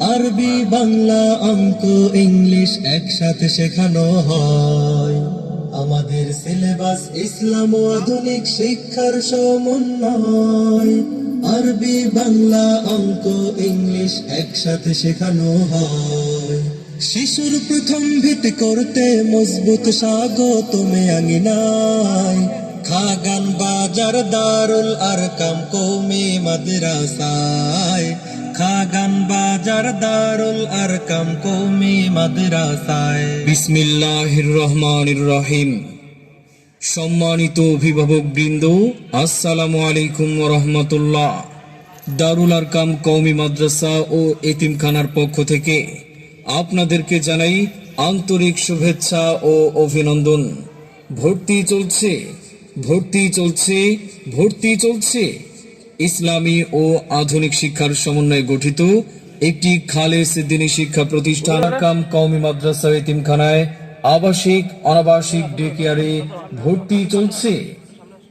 আরবি, বাংলা, অঙ্ক, ইংলিশ একসাথে শেখানো হয়। আমাদের সিলেবাস ইসলাম ও আধুনিক শিক্ষার সমন্বয়। আরবি, বাংলা, অঙ্ক, ইংলিশ একসাথে শেখানো হয়। শিশুর প্রথম ভিত করতে মজবুত স্বাগতমে আঙিনায়। খাগান বাজার, দারুল আরকাম কৌমি মাদ্রাসায়। বাজার দারুল আরকাম কৌমি মাদ্রাসায়। বিসমিল্লাহির রহমানির রহিম সম্মানিত অভিভাবক বৃন্দ আসসালামু আলাইকুম রহমতুল্লাহ দারুল আরকাম কৌমি মাদ্রাসা ও এতিমখানার পক্ষ থেকে আপনাদেরকে জানাই আন্তরিক শুভেচ্ছা ও অভিনন্দন। ভর্তি চলছে ভর্তি চলছে ভর্তি চলছে। ইসলামী ও আধুনিক শিক্ষার সমন্বয়ে গঠিত একটি খালেস দিনী শিক্ষা প্রতিষ্ঠান কাম কওমি মাদ্রাসা এতিমখানায় আবাসিক, অনাবাসিক ডে কেয়ারে ভর্তি চলছে।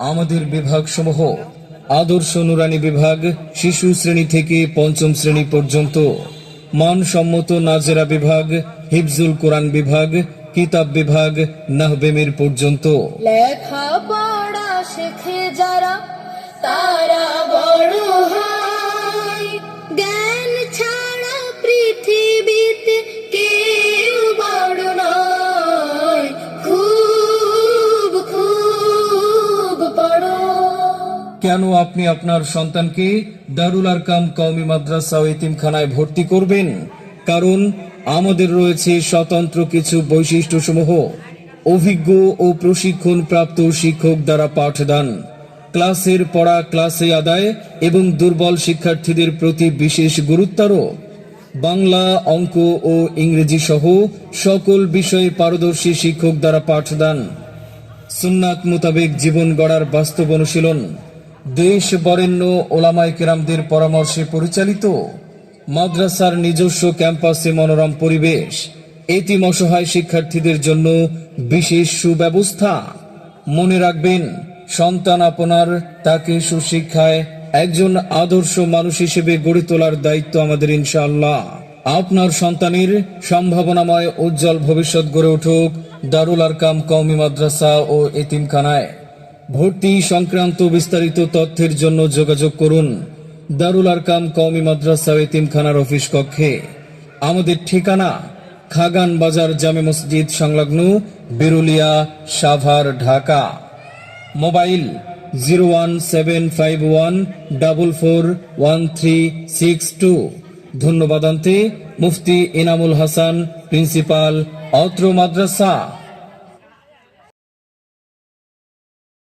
আমাদের বিভাগ সমূহ আদর্শ নুরানি বিভাগ, শিশু শ্রেণি থেকে পঞ্চম শ্রেণি পর্যন্ত। মানসম্মত নাজেরা বিভাগ, হিফজুল কোরআন বিভাগ, কিতাব বিভাগ, নাহবেমের পর্যন্ত। লেখা পড়া শেখে যারা, তারা বড় হয়। কেন আপনি আপনার সন্তানকে দারুল আরকাম কওমি মাদ্রাসা ও এতিমখানায় ভর্তি করবেন? কারণ আমাদের রয়েছে স্বতন্ত্র কিছু বৈশিষ্ট্য সমূহ অভিজ্ঞ ও প্রশিক্ষণ প্রাপ্ত শিক্ষক দ্বারা পাঠদান। ক্লাসের পড়া ক্লাসে আদায় এবং দুর্বল শিক্ষার্থীদের প্রতি বিশেষ গুরুত্বারোপ বাংলা, অঙ্ক ও ইংরেজি সহ সকল বিষয়ে পারদর্শী শিক্ষক দ্বারা পাঠদান। সুন্নাত মোতাবেক জীবন গড়ার বাস্তব অনুশীলন। দেশ বরেণ্য ওলামাই কেরামদের পরামর্শে পরিচালিত মাদ্রাসার নিজস্ব ক্যাম্পাসে মনোরম পরিবেশ। এতিম অসহায় শিক্ষার্থীদের জন্য বিশেষ সুব্যবস্থা। মনে রাখবেন, সন্তান আপনার তাকে সুশিক্ষায় একজন আদর্শ মানুষ হিসেবে গড়ে তোলার দায়িত্ব আমাদের ইনশাআল্লাহ। আপনার সন্তানের সম্ভাবনাময় উজ্জ্বল ভবিষ্যৎ গড়ে উঠুক দারুল আরকাম কওমি মাদ্রাসা ও এতিমখানায়। ভর্তি সংক্রান্ত বিস্তারিত তথ্যের জন্য যোগাযোগ করুন। দারুল আরকাম কওমি মাদ্রাসা এতিমখানার অফিস কক্ষে। আমাদের ঠিকানা খাগান বাজার জামে মসজিদ সংলগ্ন Birulia, Savar, Dhaka. Mobile zero one seven five one double four one three six two. ধন্যবাদ আনতে মুফতি ইনামুল হাসান, প্রিন্সিপাল, অত্র মাদ্রাসা।